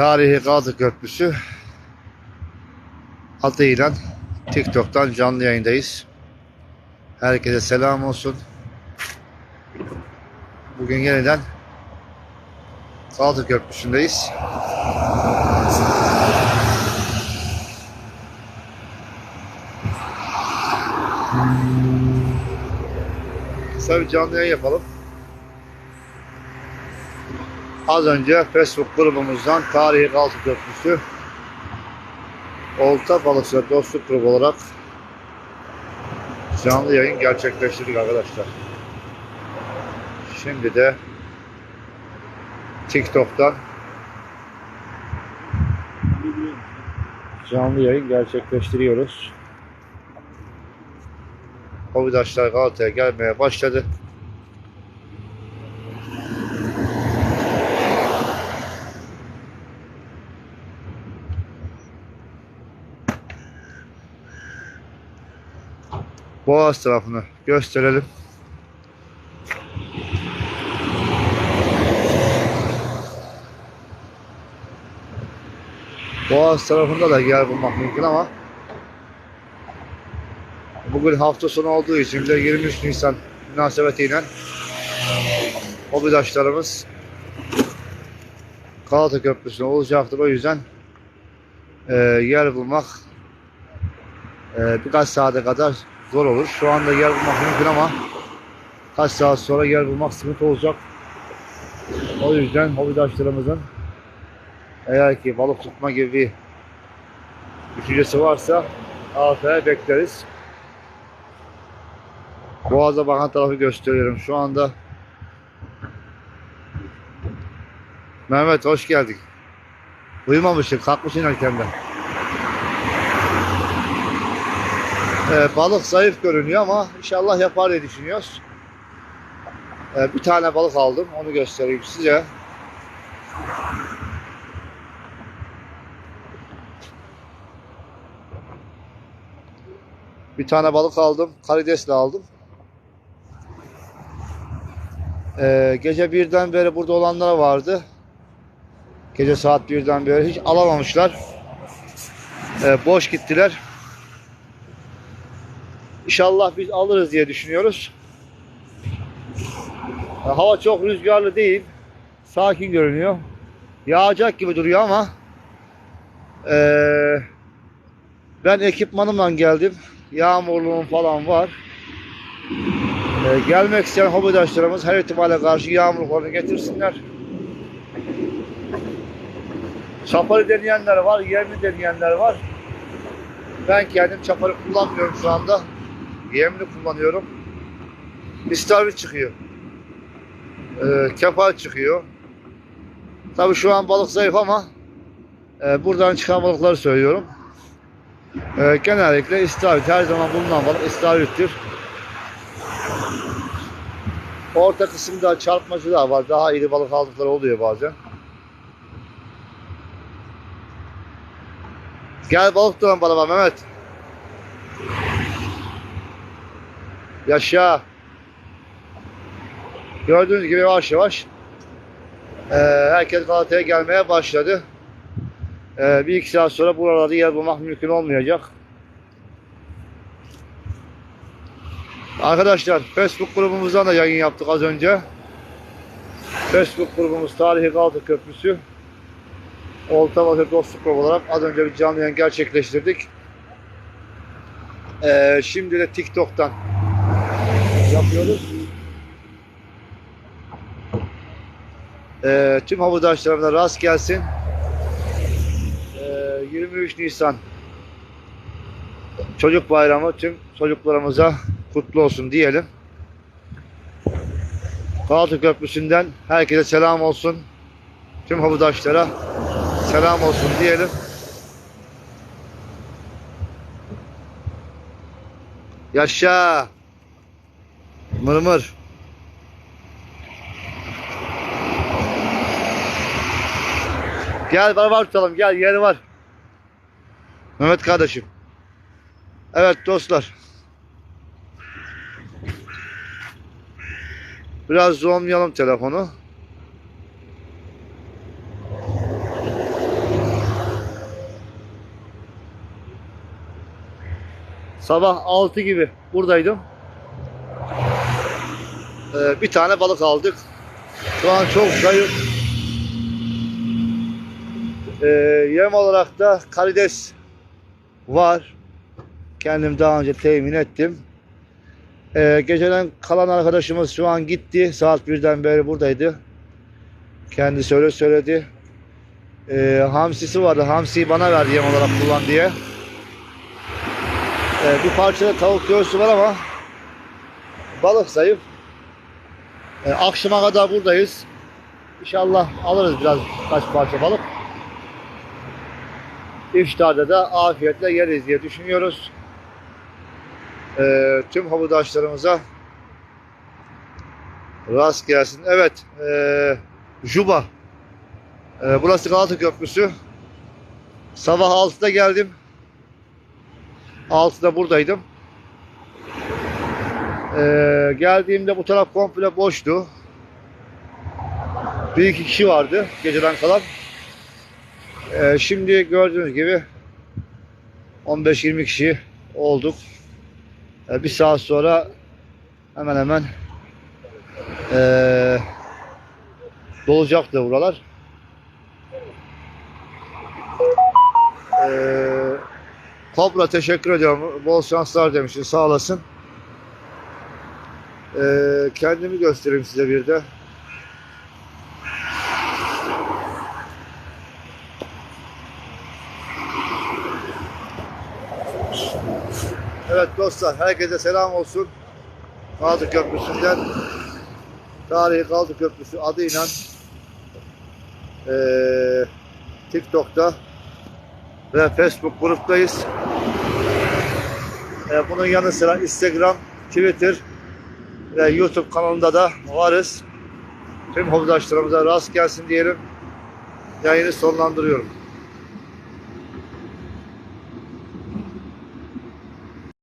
Tarihi Gazi Köprüsü adıyla TikTok'tan canlı yayındayız. Herkese selam olsun. Bugün yeniden Gazi Köprüsü'ndeyiz. Kısa bir canlı yayın yapalım. Az önce Facebook grubumuzdan Tarihi Gazi Köprüsü Olta Balıkçılar Dostluk Grubu olarak canlı yayın gerçekleştirdik arkadaşlar. Şimdi de TikTok'tan canlı yayın gerçekleştiriyoruz. Covidaşlar Galata'ya gelmeye başladı. Boğaz tarafını gösterelim. Boğaz tarafında da yer bulmak mümkün ama bugün hafta sonu olduğu için de 23 Nisan münasebetiyle hobidaşlarımız Galata Köprüsü'ne olacaktır. O yüzden e, yer bulmak e, birkaç saate kadar zor olur. Şu anda yer bulmak mümkün ama kaç saat sonra yer bulmak sıkıntı olacak. O yüzden hobidaşlarımızın eğer ki balık tutma gibi bir düşüncesi varsa haftaya bekleriz. Boğaz'a bakan tarafı gösteriyorum. Şu anda Mehmet hoş geldin. Uyumamışsın, kalkmışsın erkenden. Ee, balık zayıf görünüyor ama inşallah yapar diye düşünüyoruz. Ee, bir tane balık aldım. Onu göstereyim size. Bir tane balık aldım. Karidesle aldım. Ee, gece birden beri burada olanlar vardı. Gece saat birden beri hiç alamamışlar. Ee, boş gittiler. İnşallah biz alırız diye düşünüyoruz. Hava çok rüzgarlı değil. Sakin görünüyor. Yağacak gibi duruyor ama ee, ben ekipmanımla geldim. Yağmurluğum falan var. Ee, gelmek isteyen hobidaşlarımız her ihtimale karşı yağmurluklarını getirsinler. Çaparı deneyenler var, yemli deneyenler var. Ben kendim çaparı kullanmıyorum şu anda. Yemli kullanıyorum. İstavrit çıkıyor. Ee, kefal çıkıyor. Tabii şu an balık zayıf ama e, buradan çıkan balıkları söylüyorum. E, genellikle istavrit her zaman bulunan balık istavrittir. Orta kısımda çarpmacılar var. Daha iri balık aldıkları oluyor bazen. Gel balık tutalım bana Mehmet. Yaşa. Gördüğünüz gibi yavaş yavaş e, herkes Galata'ya gelmeye başladı. E, bir iki saat sonra buralarda yer bulmak mümkün olmayacak. Arkadaşlar Facebook grubumuzdan da yayın yaptık az önce. Facebook grubumuz Tarihi Galata Köprüsü. Olta Batı Dostluk Grubu olarak az önce bir canlı yayın gerçekleştirdik. Ee, şimdi de TikTok'tan yapıyoruz. Ee, tüm havudaşlarımına rast gelsin. Ee, 23 Nisan Çocuk Bayramı tüm çocuklarımıza kutlu olsun diyelim. Galata Köprüsü'nden herkese selam olsun. Tüm havudaşlara selam olsun diyelim. Yaşa. Mırmır. Mır. Gel beraber tutalım gel yeri var. Mehmet kardeşim. Evet dostlar. Biraz zoomlayalım telefonu. Sabah 6 gibi buradaydım. Ee, bir tane balık aldık. Şu an çok zayıf. Ee, yem olarak da karides var. Kendim daha önce temin ettim. Ee, geceden kalan arkadaşımız şu an gitti. Saat birden beri buradaydı. Kendisi öyle söyledi. Ee, hamsisi vardı. Hamsiyi bana verdi yem olarak kullan diye. Ee, bir parça tavuk göğsü var ama balık zayıf. Ee, akşama kadar buradayız. İnşallah alırız biraz kaç parça balık. İftarda da afiyetle yeriz diye düşünüyoruz. Ee, tüm havudaşlarımıza rast gelsin. Evet, ee, Juba. Ee, burası Galata Köprüsü. Sabah 6'da geldim. 6'da buradaydım. Ee, geldiğimde bu taraf komple boştu. Bir iki kişi vardı geceden kalan. Ee, şimdi gördüğünüz gibi 15-20 kişi olduk. Ee, bir saat sonra hemen hemen ee, dolacaktı buralar. Ee, Kobra teşekkür ediyorum. Bol şanslar demişsin. Sağ olasın. Ee, kendimi göstereyim size bir de. Evet dostlar, herkese selam olsun. Kaldı Köprüsü'nden Tarihi Kaldı Köprüsü adıyla eee TikTok'ta ve Facebook gruptayız. Eee, bunun yanı sıra Instagram, Twitter ve YouTube kanalında da varız. Tüm hobidaşlarımıza rast gelsin diyelim. Yayını sonlandırıyorum.